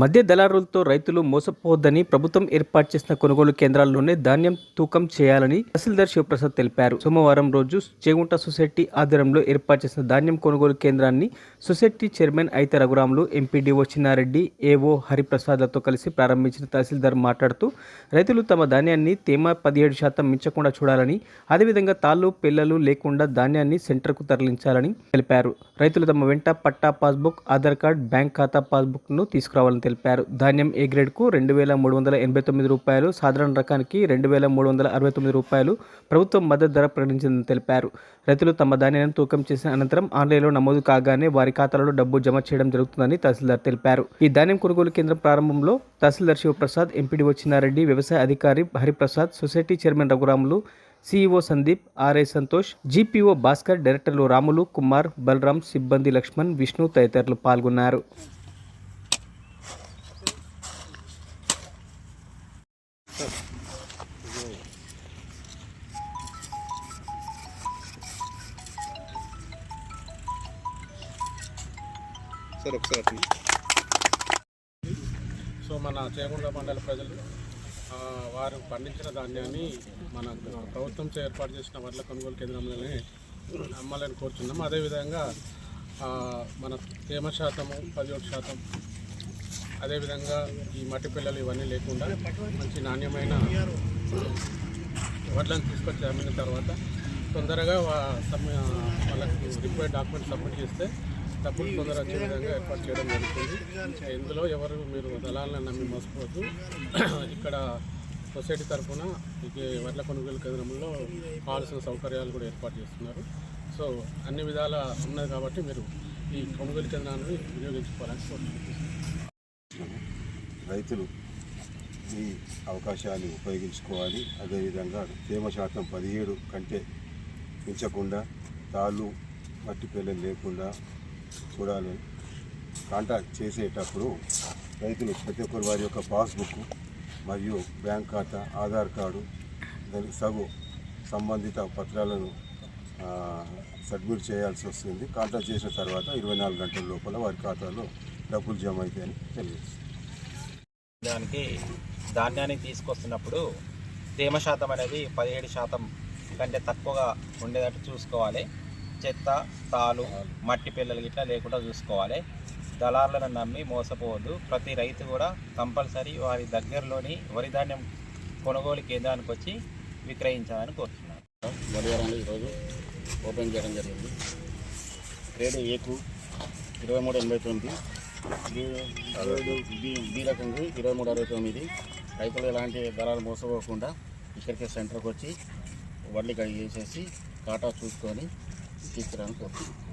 మధ్య దళారులతో రైతులు మోసపోవద్దని ప్రభుత్వం ఏర్పాటు చేసిన కొనుగోలు కేంద్రాల్లోనే ధాన్యం తూకం చేయాలని తహసీల్దార్ శివప్రసాద్ తెలిపారు. సోమవారం రోజు చేగుంట సొసైటీ ఆధ్వర్యంలో ఏర్పాటు చేసిన ధాన్యం కొనుగోలు కేంద్రాన్ని సొసైటీ చైర్మన్ అయితే రఘురాములు ఎంపీడీఓ చిన్నారెడ్డి ఏఓ హరిప్రసాద్లతో కలిసి ప్రారంభించిన తహసీల్దార్ మాట్లాడుతూ రైతులు తమ ధాన్యాన్ని తేమ పదిహేడు శాతం మించకుండా చూడాలని అదేవిధంగా తాళ్ళు పిల్లలు లేకుండా ధాన్యాన్ని సెంటర్కు తరలించాలని తెలిపారు. రైతులు తమ వెంట పట్టా పాస్బుక్ ఆధార్ కార్డ్ బ్యాంక్ ఖాతా పాస్బుక్ను తీసుకురావాలని తెలిపారు. ధాన్యం ఏ గ్రేడ్కు రెండు వేల మూడు వందల ఎనభై తొమ్మిది రూపాయలు సాధారణ రకానికి రెండు వేల మూడు వందల అరవై తొమ్మిది రూపాయలు ప్రభుత్వం మద్దతు ధర ప్రకటించిందని తెలిపారు. రైతులు తమ ధాన్యాన్ని తూకం చేసిన అనంతరం ఆన్లైన్లో నమోదు కాగానే వారి ఖాతాలలో డబ్బు జమ చేయడం జరుగుతుందని తహసీల్దార్ తెలిపారు. ఈ ధాన్యం కొనుగోలు కేంద్రం ప్రారంభంలో తహసీల్దార్ శివప్రసాద్ ఎంపీడీ వచ్చినారెడ్డి వ్యవసాయ అధికారి Hariprasad society chairman Raghuramulu CEO Sandeep RI Santosh GPO Bhaskar డైరెక్టర్లు రాములు కుమార్ బలరాం సిబ్బంది లక్ష్మణ్ విష్ణు తదితరులు పాల్గొన్నారు. సార్ ఒకసారి సో మన చేగుండ మండల ప్రజలు వారు పండించిన ధాన్యాన్ని మన ప్రభుత్వం ఏర్పాటు చేసిన వడ్ల కొనుగోలు కేంద్రంలోనే అమ్మాలని కోరుచున్నాం. అదేవిధంగా మన తేమ శాతము పదిహేడు శాతం అదేవిధంగా ఈ మట్టి పిల్లలు ఇవన్నీ లేకుండా మంచి నాణ్యమైన వడ్లను తీసుకొచ్చి అమ్మిన తర్వాత తొందరగా సమ్మె- వాళ్ళకి రిక్వైర్డ్ డాక్యుమెంట్ సబ్మిట్ చేస్తే డబ్బులు తొందర వచ్చే విధంగా ఏర్పాటు చేయడం జరుగుతుంది. ఇందులో ఎవరు మీరు దళాలను నమ్మి మోసపోవద్దు. ఇక్కడ సొసైటీ తరఫున వడ్ల కొనుగోలు కేంద్రంలో కావాల్సిన సౌకర్యాలు కూడా ఏర్పాటు చేస్తున్నారు. సో అన్ని విధాల ఉన్నది కాబట్టి మీరు ఈ కొనుగోలు కేంద్రాన్ని వినియోగించుకోవాలని కోరుకుంటున్నాను. రైతులు ఈ అవకాశాన్ని ఉపయోగించుకోవాలి. అదేవిధంగా తేమ శాతం పదిహేడు కంటే పెంచకుండా తాళ్ళు మట్టి పిల్లలు లేకుండా చూడాలి కాంటాక్ట్ చేసేటప్పుడు రైతులు ప్రతి ఒక్కరు వారి యొక్క పాస్బుక్ మరియు బ్యాంక్ ఖాతా ఆధార్ కార్డు దానికి సగు సంబంధిత పత్రాలను సబ్మిట్ చేయాల్సి వస్తుంది. కాంటాక్ట్ చేసిన తర్వాత ఇరవై నాలుగు గంటల లోపల వారి ఖాతాలో డబ్బులు జమ అవుతాయని తెలియజేస్తుంది. దానికి ధాన్యాన్ని తీసుకొస్తున్నప్పుడు తేమ శాతం అనేది పదిహేడు శాతం కంటే తక్కువగా ఉండేటట్టు చూసుకోవాలి. చెత్త తాలు మట్టి పిల్లలు గిట్లా లేకుండా చూసుకోవాలి. దళారులను నమ్మి మోసపోవద్దు. ప్రతి రైతు కూడా కంపల్సరీ వారి దగ్గరలోని వరి ధాన్యం కొనుగోలు కేంద్రానికి వచ్చి విక్రయించాలని కోరుతున్నాను. బలివారంలో ఈరోజు ఓపెన్ చేయడం జరిగింది. గ్రేడ్ ఏకు ఇరవై మూడు ఎనభై తొమ్మిది. బి రకంగా ఇరవై మూడు అరవై తొమ్మిది. రైతులు ఎలాంటి దళాలు మోసపోకుండా ఇక్కడికే సెంటర్కి వచ్చి వడ్లు కడిగేసేసి కాటా చూసుకొని తీసుకురానికి కోరుతున్నాను